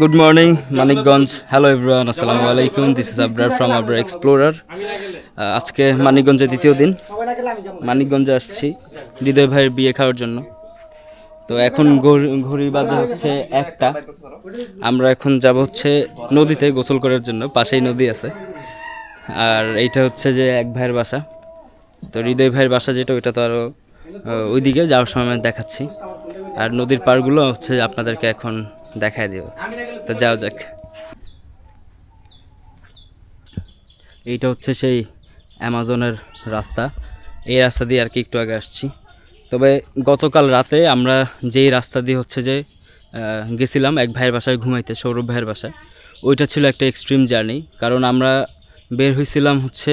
Good morning Manikganj hello everyone আসসালামু আলাইকুম this is Abrar from Abrar explorer আজকে মানিকগঞ্জের দ্বিতীয় দিন। মানিকগঞ্জে আসছি হৃদয় ভাইয়ের বিয়ে খাওয়ার জন্য। তো এখন ঘড়ি- বাজে হচ্ছে একটা। আমরা এখন যাব হচ্ছে নদীতে গোসল করার জন্য। পাশেই নদী আছে। আর এইটা হচ্ছে যে এক ভাইয়ের বাসা। তো হৃদয় ভাইয়ের বাসা যেটা, ওইটা তো আরও ওইদিকে যাওয়ার সময় দেখাচ্ছি। আর নদীর পাড়গুলো হচ্ছে আপনাদেরকে এখন দেখায় দেব তো যাও যাক। এইটা হচ্ছে সেই অ্যামাজনের রাস্তা। এই রাস্তা দিয়ে আর কি একটু আগে আসছি। তবে গতকাল রাতে আমরা যেই রাস্তা দিয়ে হচ্ছে যে গেছিলাম, এক ভাইয়ের বাসায় ঘুমাইতে, সৌরভ ভাইয়ের বাসায়, ওইটা ছিল একটা এক্সট্রিম জার্নি কারণ আমরা বের হয়েছিলাম হচ্ছে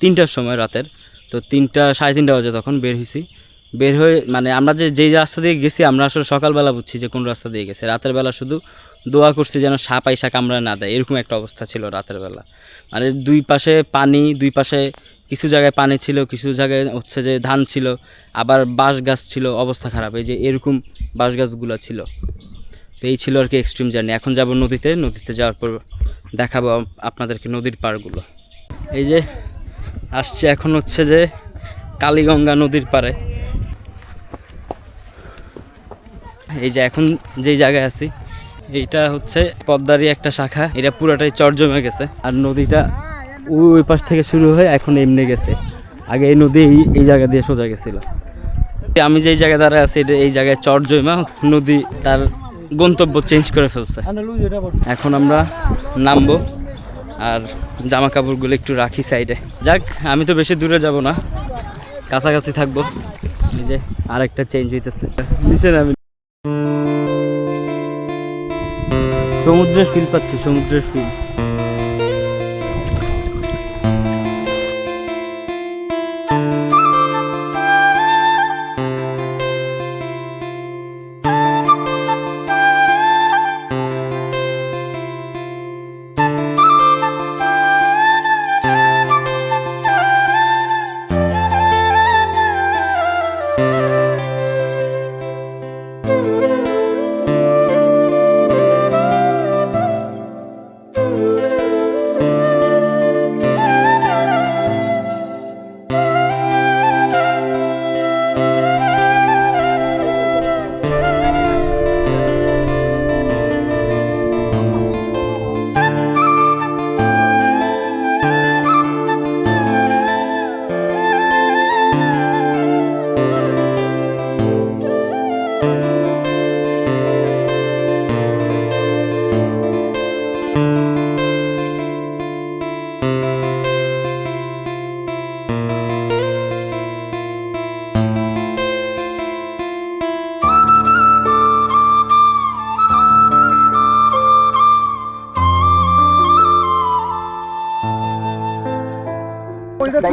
তিনটার সময় রাতের। তো তিনটা, সাড়ে তিনটা বাজে তখন বের হয়েছি বের হয়ে মানে আমরা যে, যেই রাস্তা দিয়ে গেছি, আমরা আসলে সকালবেলা বুঝছি যে কোন রাস্তা দিয়ে গেছে। রাতের বেলা শুধু দোয়া করছি যেন সাপ আইসা কামড়া না দেয়, এরকম একটা অবস্থা ছিল রাতের বেলা। মানে দুই পাশে পানি, দুই পাশে কিছু জায়গায় পানি ছিল, কিছু জায়গায় হচ্ছে যে ধান ছিল, আবার বাঁশ গাছ ছিল, অবস্থা খারাপ। এই যে এরকম বাঁশ গাছগুলো ছিল। তো এই ছিল আর কি এক্সট্রিম জার্নি এখন যাব নদীতে নদীতে যাওয়ার পর দেখাবো আপনাদেরকে নদীর পাড়গুলো। এই যে, আসছে এখন হচ্ছে যে কালীগঙ্গা নদীর পাড়ে। এই যে এখন যেই জায়গায় আছি, এইটা হচ্ছে পদ্মারই একটা শাখা। এটা পুরোটাই চর জমে গেছে। আর নদীটা ওই পাশ থেকে শুরু হয়ে এখন এমনি গেছে। আগে এই নদী এই জায়গা দিয়ে সোজা গেছিল। আমি যেই জায়গায় দাঁড়ায় আছি, এটা এই জায়গায় চর জমা নদী তার গন্তব্য চেঞ্জ করে ফেলছে। এখন আমরা নামবো আর জামা কাপড়গুলো একটু রাখি সাইডে যাক, আমি তো বেশি দূরে যাব না। কাছাকাছি থাকব। এই যে আরেকটা চেঞ্জ হইতেছে। নিচে নামি সমুদ্রের ফিল পাচ্ছি সমুদ্রের ফিল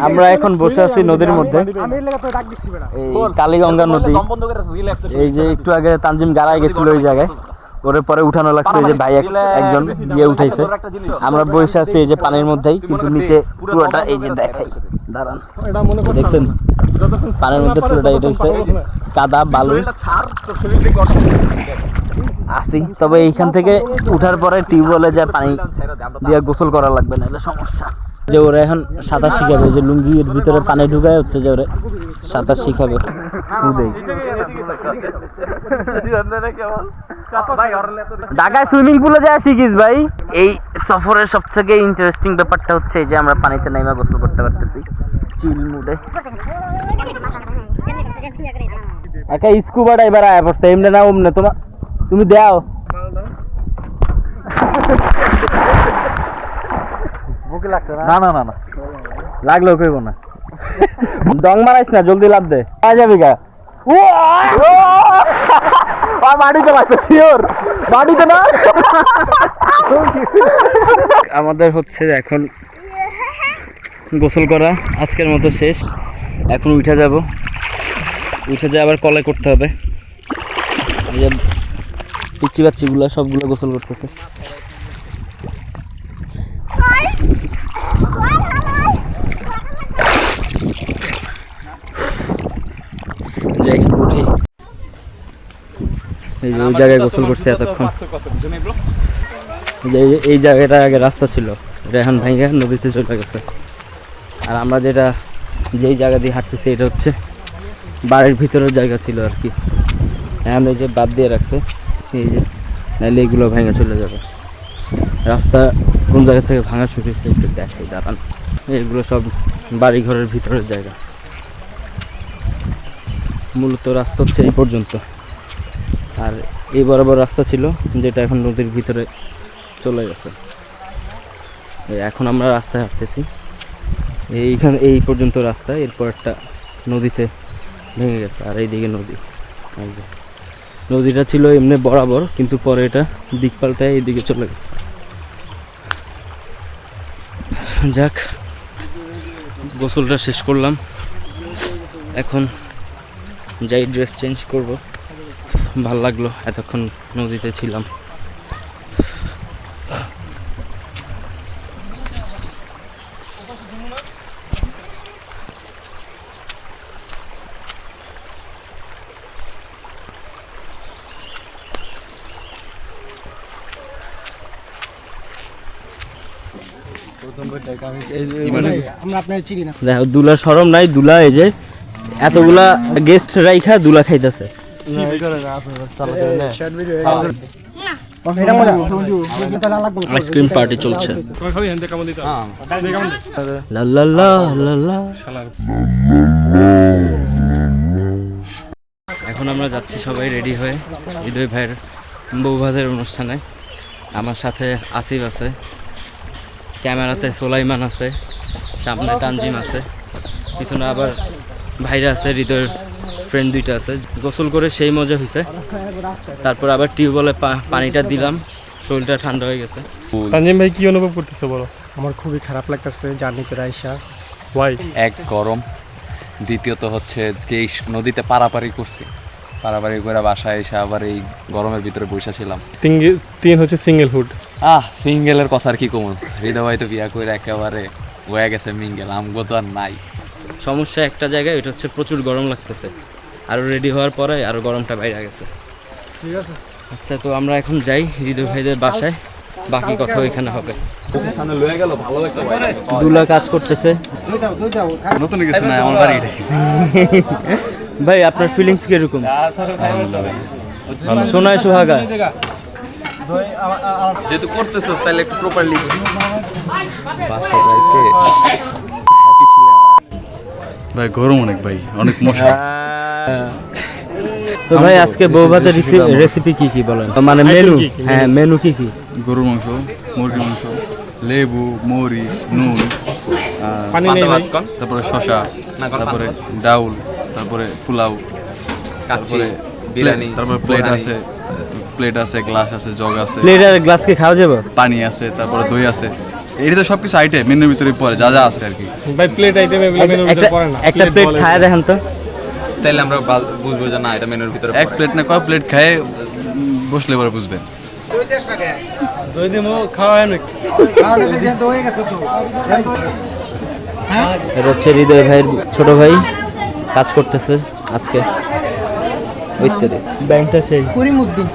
আমরা এখন বসে আছি নদীর মধ্যে। এই কালীগঙ্গা নদী। এই যে একটু আগে তানজিম গাড়ায় গেছিল ওই জায়গায়। ওরে পরে উঠানো লাগছে যে ভাই একজন দিয়ে উঠাইছে। আমরা বসে আছি এই যে পানির মধ্যেই কিন্তু নিচে পুরোটা এই যে দেখাই। দাঁড়ান। দেখছেন? পানির মধ্যে পুরোটা এটা হচ্ছে কাদা বালু। আসি তবে এইখান থেকে উঠার পরে টিউবওয়েলে যায় পানি দিয়ে গোসল করা লাগবে না এটা সমস্যা। যে ওরা এখন সাঁতার শিখাবে, যে লুঙ্গির ভিতরে পানি ঢুকায় হচ্ছে যে ওরা সাঁতার শিখাবে। ঢাকায় সুইমিং পুলে যায় শিখিস ভাই। এই সফরের সব থেকে ইন্টারেস্টিং ব্যাপারটা হচ্ছে এই যে আমরা পানিতে নাইমা গোসল করতে পারতেছি। চিল মুডে একা স্কুবা ড্রাইভার আয়া পড়ছে, এমনি না ওমনে তোমার তুমি দাও। না? না না না লাগল কইব না। ডং মারাইস না জলদি লাভ দে। আ যাবি গা। বাড়িতে শিওর। বাড়িতে না? আমাদের হচ্ছে এখন গোসল করা আজকের মতো শেষ। এখন উঠে যাব। উঠে যে আবার কলে করতে হবে। এই যে পিচ্ছি বাচ্চিগুলো সবগুলো গোসল করতেছে যাই উঠি এই যে ওই জায়গায় গোসল করছে এতক্ষণ। যে এই- এই জায়গাটা আগে রাস্তা ছিল এটা এখন ভেঙে নদীতে চলে গেছে। আর আমরা যেটা যেই জায়গা দিয়ে হাঁটতেছি এটা হচ্ছে বাড়ির ভিতরের জায়গা ছিল আর কি। এখন এই যে বাদ দিয়ে রাখছে এই যে নাহলে এগুলো ভেঙে চলে যাবে। রাস্তা কোন জায়গা থেকে ভাঙা শুরু হয়েছে একটু দেখাই দাঁড়ান। এগুলো সব বাড়ি ঘরের ভিতরের জায়গা। মূলত রাস্তা হচ্ছে এই পর্যন্ত। আর এই বরাবর রাস্তা ছিল, যেটা এখন নদীর ভিতরে চলে গেছে। এখন আমরা রাস্তায় হাঁটতেছি। এইখানে, এই পর্যন্ত রাস্তা, এরপর একটা নদীতে ভেঙে গেছে, আর এইদিকে নদী। নদীটা ছিল এমনি বরাবর, কিন্তু পরে এটা দিক পাল্টায় এইদিকে চলে গেছে। যাক, গোসলটা শেষ করলাম। এখন যাই, ড্রেস চেঞ্জ করব। ভালো লাগল এতক্ষণ নদীতে ছিলাম। আমরা আপনার চিনি না। দেখো দুলা সরম নাই দুলা এই যে এতগুলা গেস্ট রাইখা দুলা খাইতেছে। আইসক্রিম পার্টি চলছে। লা লা লা। এখন আমরা যাচ্ছি সবাই রেডি হয়ে হৃদয় ভাইয়ের বৌভাতের অনুষ্ঠানে। আমার সাথে আসিফ আছে ক্যামেরাতে সোলাইমান আছে সামনে তানজিম আছে পিছনে আবার ভাইরা আছে হৃদয়ের ফ্রেন্ড দুইটা আছে। গোসল করে সেই মজা হয়েছে তারপর আবার টিউবওয়েলে পানিটা দিলাম। শরীরটা ঠান্ডা হয়ে গেছে। তানজিম ভাই কি অনুভব করতেছো বলো? আমার খুবই খারাপ লাগতেছে জার্নিতে আইসা। ওয়াই এক গরম দ্বিতীয়ত হচ্ছে যে নদীতে পারাপারি করছি। পারাপারি করে বাসায় এসে আবার এই গরমের ভিতরে বসে ছিলাম। তিন তিন হচ্ছে সিঙ্গেল হুড আহ সিঙ্গেলের কথা আর কি কমন হৃদয় ভাই তো বিয়া করে একেবারে হয়ে গেছে মিঙ্গেল আমগো তো আর নাই। সমস্যা একটা জায়গায় এটা হচ্ছে প্রচুর গরম লাগতেছে। আরও রেডি হওয়ার পরে আরও গরমটা বাইরে গেছে। ঠিক আছে। আচ্ছা তো আমরা এখন যাই হৃদয় ভাইদের বাসায়। বাকি কথা ওইখানে হবে। দুলা কাজ করতেছে। নতুন কিছু নাই আমার বাড়ি ভাই আপনার ফিলিংস কীরকম? সোনায় সোহাগা। যেহেতু করতেছস তাহলে একটু প্রপারলি ভাই গরম অনেক ভাই অনেক মশা। তো ভাই আজকে বৌভাতের রেসিপি কি কি বলেন? মানে মেনু? হ্যাঁ মেনু কি কি? গরুর মাংস মুরগির মাংস লেবু মরিচ নুন পানি তারপরে শশা তারপরে ডাউল তারপরে পোলাও তারপরে বিরিয়ানি তারপরে প্লেট আছে প্লেট আছে গ্লাস আছে জগ আছে। প্লেট আর গ্লাস কি খাওয়া যাবে? পানি আছে তারপরে দই আছে। এটাতে তো সবকিছু আইটেম মেনুর ভিতরে পড়ে যা যা আছে আর কি। ভাই প্লেট আইটেম এগুলো মেনুর ভিতরে পড়ে না। একটা প্লেট খায় দেখেন তো। তাইলে আমরা বুঝব যে না এটা মেনুর ভিতরে এক প্লেট না কয় প্লেট খায় বসলে পরে বুঝবেন এটা হচ্ছে হৃদয় ভাইয়ের ছোট ভাই কাজ করতেছে আজকে। ইত্যাদি। ব্যাংকটা সেই। করিমউদ্দিন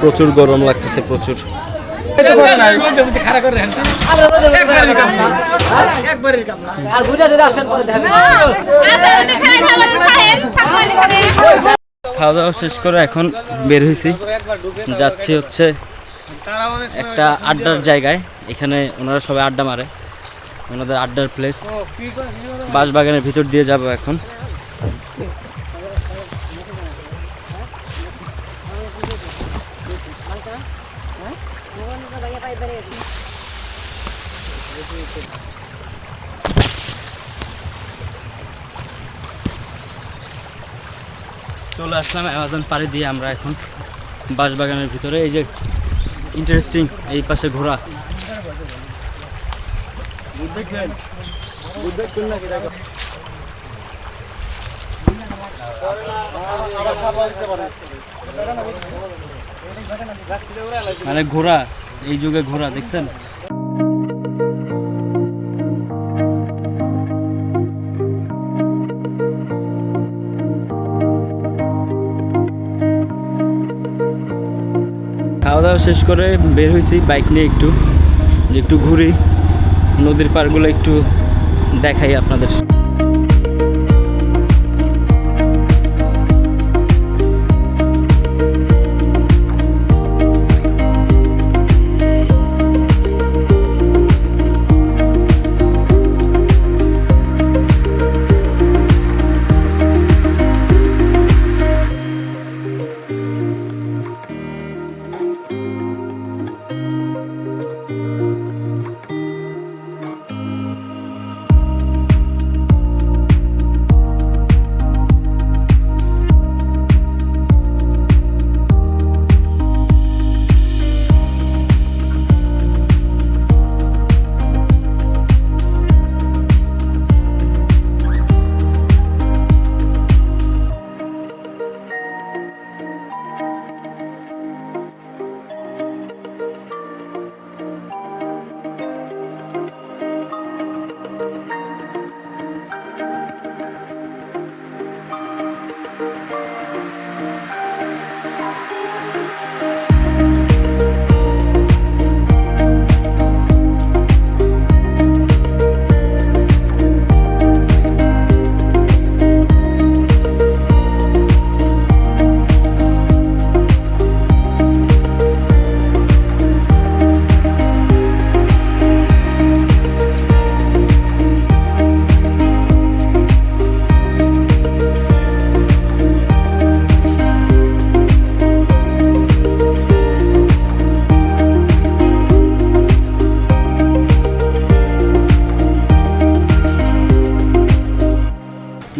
প্রচুর গরম লাগতেছে প্রচুর। খাওয়া দাওয়া শেষ করে এখন বের হয়েছি যাচ্ছি হচ্ছে একটা আড্ডার জায়গায়। এখানে ওনারা সবাই আড্ডা মারে। ওনাদের আড্ডার প্লেস বাঁশবাগানের ভিতর দিয়ে যাব এখন। চলে আসলাম অ্যামাজন পাড়ি দিয়ে আমরা এখন বাঁশবাগানের ভিতরে। এই যে ইন্টারেস্টিং এই পাশে ঘোরা। মানে ঘোড়া, এই যুগে ঘোড়া, দেখছেন? খাওয়া দাওয়া শেষ করে বের হয়েছি, বাইক নিয়ে একটু, যে একটু ঘুরি, নদীর পাড়গুলো একটু দেখাই আপনাদের।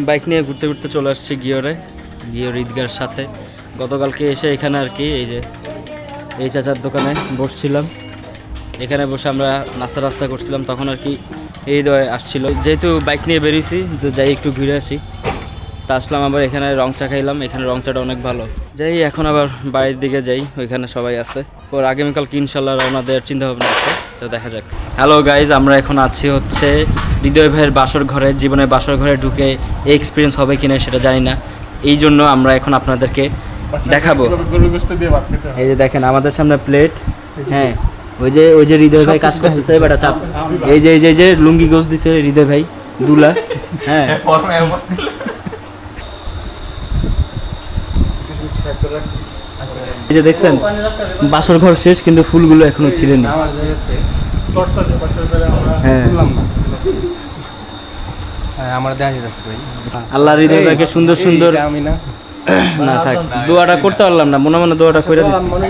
বাইক নিয়ে ঘুরতে ঘুরতে চলে আসছি গিয়রে গিয়র ঈদগার সাথে। গতকালকে এসে এখানে আর কি এই যে এই চাচার দোকানে বসছিলাম। এখানে বসে আমরা নাস্তা রাস্তা করছিলাম, তখন আর কি এই দয় আসছিল। যেহেতু বাইক নিয়ে বেরিয়েছি, তো যাই একটু ঘুরে আসি। তা আসলাম আবার এখানে রং চা খাইলাম, এখানে রং চাটা অনেক ভালো। যাই, এখন আবার বাড়ির দিকে যাই, ওইখানে সবাই আছে। ওর আগামীকালকে ইনশাল্লাহ রওনা দেওয়ার চিন্তা ভাবনা আছে। তো দেখা যাক। হ্যালো গাইজ আমরা এখন আছি হচ্ছে হৃদয় ভাইয়ের বাসর ঘরে। জীবনের বাসর ঘরে ঢুকে এই এক্সপিরিয়েন্স হবে কিনা সেটা জানি না। এই জন্য আমরা এখন আপনাদেরকে দেখাবো। এই যে দেখেন আমাদের সামনে প্লেট হ্যাঁ ওই যে ওই যে হৃদয় ভাই কাজ করতেছে বেটা চাপ। এই যে এই যে এই যে লুঙ্গি গোস দিছে হৃদয় ভাই দুলা। হ্যাঁ। এই যে দেখছেন বাসর ঘর শেষ কিন্তু ফুলগুলো এখনও ছিলেনি তরটা যে পাশের ঘরে আমরা হ্যাঁ আমার দেখা যাচ্ছে ভাই আল্লাহ হৃদয় সুন্দর সুন্দর আমি না না থাক দোয়াটা করতে পারলাম না মনে মনে দোয়াটা করে দিচ্ছি মনে